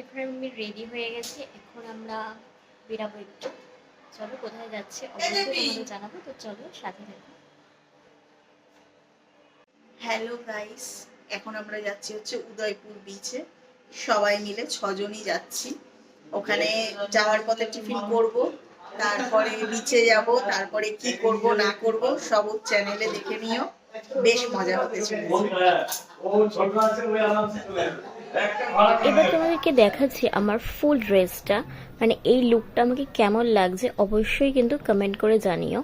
এখন আমি রেডি হয়ে গেছি এখন আমরা বেরাবো একটু। চলো কোথায় যাচ্ছে? অবশ্যই তোমাদের জানাব তো চলো সাথে থাকো। হ্যালো গাইস এখন আমরা যাচ্ছি হচ্ছে উদয়পুর বিচে সবাই মিলে ছজনই যাচ্ছি। ওখানে যাওয়ার পথে টিফিন করব তারপরে বিচে যাব তারপরে কি করব না করব সব চ্যানেলে দেখে নিও। বেশ মজা হতে চলেছে এবার তোমাদেরকে দেখাচ্ছি আমার ফুল ড্রেসটা। মানে এই লুকটা আমাকে কেমন লাগছে অবশ্যই কিন্তু কমেন্ট করে জানিও।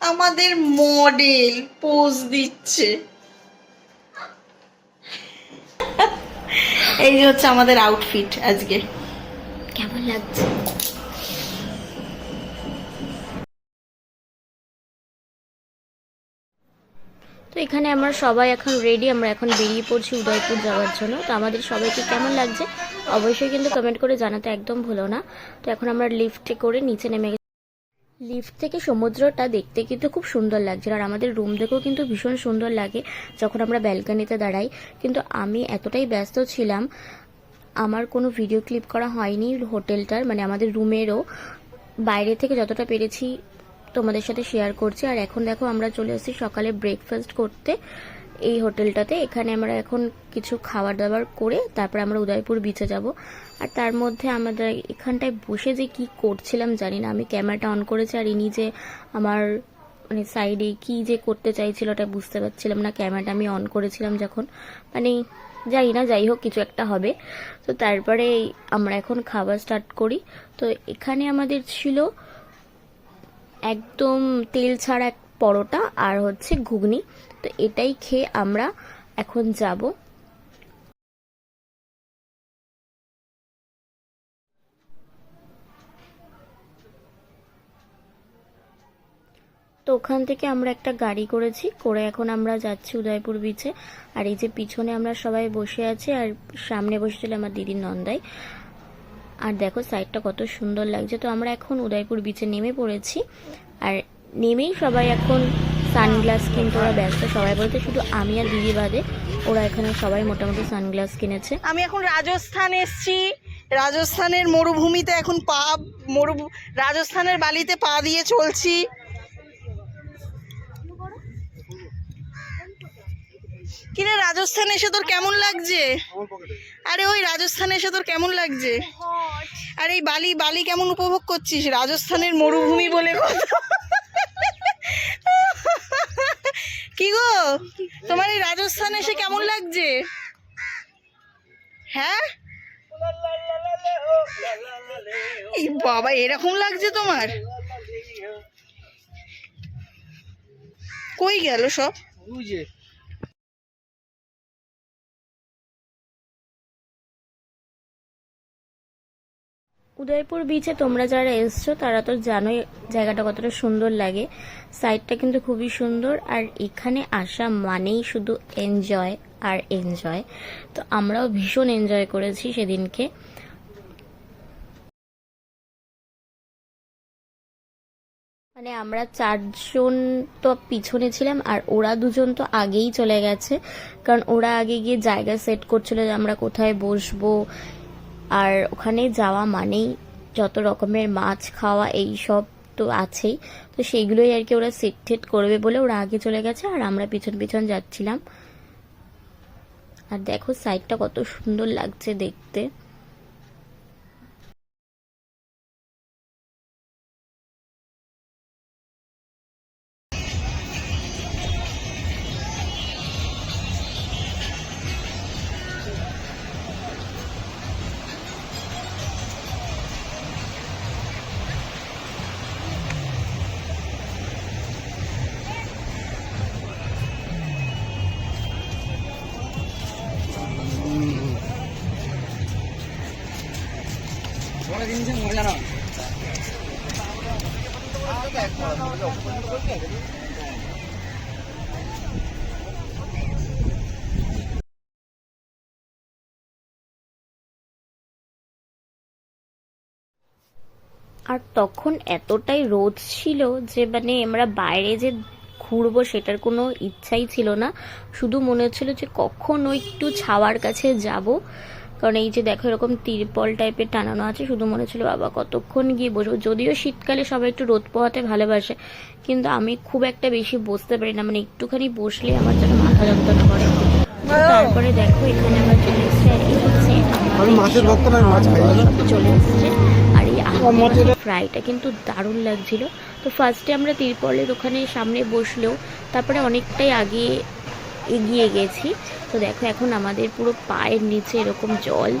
আমাদের মডেল পোজ দিচ্ছে। এই যে হচ্ছে আমাদের আউটফিট আজকে। কেমন লাগছে? তো এখানে আমরা সবাই এখন রেডি আমরা এখন বেরিয়ে পড়ছি উদয়পুর যাওয়ার জন্য। তো আমাদের সবাইকে কেমন লাগছে? অবশ্যই কিন্তু কমেন্ট করে জানাতে একদম ভুলো না। তো এখন আমরা লিফটে করে নিচে নেমে লিফট থেকে সমুদ্রটা দেখতে কিন্তু খুব সুন্দর লাগছিল। আর আমাদের রুম দেখেও কিন্তু ভীষণ সুন্দর লাগে যখন আমরা ব্যালকানিতে দাঁড়াই। কিন্তু আমি এতটাই ব্যস্ত ছিলাম, আমার কোনো ভিডিও ক্লিপ করা হয়নি হোটেলটার মানে আমাদের রুমেরও বাইরে থেকে যতটা পেরেছি তোমাদের সাথে শেয়ার করছি। আর এখন দেখো, আমরা চলে এসেছি সকালে ব্রেকফাস্ট করতে এই হোটেলটাতে। এখানে আমরা এখন কিছু খাবার দাবার করে তারপর আমরা উদয়পুর বিচে যাব। আর তার মধ্যে আমাদের এখানটায় বসে যে কি করছিলাম জানি না। আমি ক্যামেরাটা অন করেছি আর ইনি যে আমার মানে সাইডে কি যে করতে চাইছিল ওটা বুঝতে পারছিলাম না। ক্যামেরাটা আমি অন করেছিলাম যখন। মানে যাই না, যাই হোক, কিছু একটা হবে। তো তারপরে আমরা এখন খাবার স্টার্ট করি। তো এখানে আমাদের ছিল একদম তেল ছাড়া এক পরোটা আর হচ্ছে ঘুগনি। তো এটাই খেয়ে আমরা এখন যাব। তো ওখান থেকে আমরা একটা গাড়ি করেছি, করে এখন আমরা যাচ্ছি উদয়পুর বিচে আর এই যে পিছনে আমরা সবাই বসে আছি, আর সামনে বসেছিল আমার দিদির নন্দাই। আর দেখো সাইডটা কত সুন্দর লাগছে। তো আমরা এখন উদয়পুর বিচে নেমে পড়েছি। আর নেমেই সবাই এখন সানগ্লাস কিনতে, ওরা ব্যস্ত সবাই বলতে শুধু আমি আর দিদি বাদে, ওরা এখানে সবাই মোটামুটি সানগ্লাস কিনেছে। আমি এখন রাজস্থান এসছি। রাজস্থানের মরুভূমিতে এখন পা মরু রাজস্থানের বালিতে পা দিয়ে চলছি। কিরে, রাজস্থান এসে তোর কেমন লাগছে? আরে ওই রাজস্থান এসে তোর কেমন লাগছে? আরে এই বালি বালি কেমন উপভোগ করছিস? রাজস্থানের মরুভূমি বলে। কি গো? তোমার এই রাজস্থান এসে কেমন লাগছে? হ্যাঁ? বাবা, এরকম লাগছে তোমার? কই গেল সব? উদয়পুর বিচে তোমরা যারা এসছো, তারা তো জানোই জায়গাটা কতটা সুন্দর লাগে। সাইডটা কিন্তু খুবই সুন্দর, আর এখানে আসা মানেই শুধু এনজয় আর এনজয় তো আমরাও ভীষণ এনজয় করেছি সেদিনকে। মানে আমরা চারজন তো পিছনে ছিলাম, আর ওরা দুজন তো আগেই চলে গেছে। কারণ ওরা আগে গিয়ে জায়গা সেট করছিল যে আমরা কোথায় বসবো আর ওখানে যাওয়া মানেই যত রকমের মাছ খাওয়া এই সব তো আছেই। তো সেইগুলোই আর কি ওরা সেট ঠেট করবে বলে ওরা আগে চলে গেছে আর আমরা পিছন পিছন যাচ্ছিলাম। আর দেখো সাইডটা কত সুন্দর লাগছে দেখতে। আর তখন এতটাই রোদ ছিল যে মানে আমরা বাইরে যে ঘুরবো সেটার কোনো ইচ্ছাই ছিল না। শুধু মনে হচ্ছিল যে, কখনো একটু ছাওয়ার কাছে যাব। কারণ এই যে দেখো এরকম তিরপল টাইপের টানানো আছে শুধু মনে হচ্ছিল বাবা কতক্ষণ গিয়ে বসবো। যদিও শীতকালে সবাই একটু রোদ পোহাতে ভালোবাসে কিন্তু আমি খুব একটা বেশি বসতে পারি না। মানে একটুখানি বসলে আমার যেন মাথা যন্ত্রণা করে। তারপরে দেখো এখানে আমরা চলে এসেছি আর এই হচ্ছে চলে এসেছে। আর এই ফ্রাইটা কিন্তু দারুণ লাগছিল। তো ফার্স্টে আমরা তিরপলের ওখানে সামনে বসলেও তারপরে অনেকটাই আগে এগিয়ে গেছি। তো দেখো, এখন আমাদের পুরো পায়ের নিচে এরকম জল।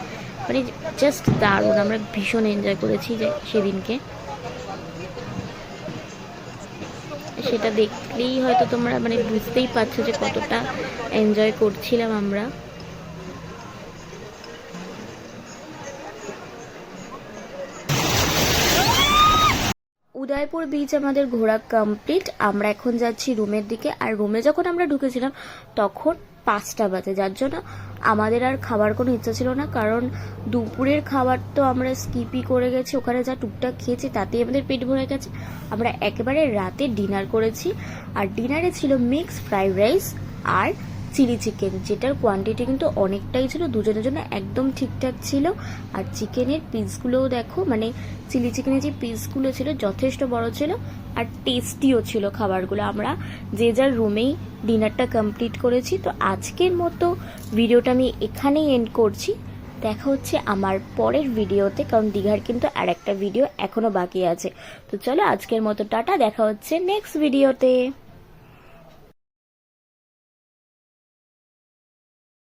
মানে জাস্ট দারুণ, আমরা ভীষণ এনজয় করেছি যে সেদিনকে। সেটা দেখলেই হয়তো তোমরা মানে বুঝতেই পারছ যে কতটা এনজয় করছিলাম আমরা। উদয়পুর বিচ আমাদের ঘোরা কমপ্লিট আমরা এখন যাচ্ছি রুমের দিকে। আর রুমে যখন আমরা ঢুকেছিলাম, তখন পাঁচটা বাজে। যার জন্য আমাদের আর খাবার কোনো ইচ্ছা ছিল না। কারণ দুপুরের খাবার তো আমরা স্কিপই করে গেছি। ওখানে যা টুকটাক খেয়েছি, তাতেই আমাদের পেট ভরে গেছে। আমরা একেবারে রাতে ডিনার করেছি। আর ডিনারে ছিল মিক্স ফ্রাইড রাইস আর চিলি চিকেন, যেটার কোয়ান্টিটি কিন্তু অনেকটাই ছিল, দুজনের জন্য একদম ঠিকঠাক ছিল। আর চিকেনের পিসগুলোও দেখো মানে চিলি চিকেনের যে পিসগুলো ছিল, যথেষ্ট বড় ছিল আর টেস্টিও ছিল খাবারগুলো। আমরা যে যার রুমেই ডিনারটা কমপ্লিট করেছি। তো আজকের মতো ভিডিওটা আমি এখানেই এন্ড করছি। দেখা হচ্ছে আমার পরের ভিডিওতে কারণ দীঘার কিন্তু আর একটা ভিডিও এখনও বাকি আছে। তো চলো আজকের মতো টাটা, দেখা হচ্ছে নেক্সট ভিডিওতে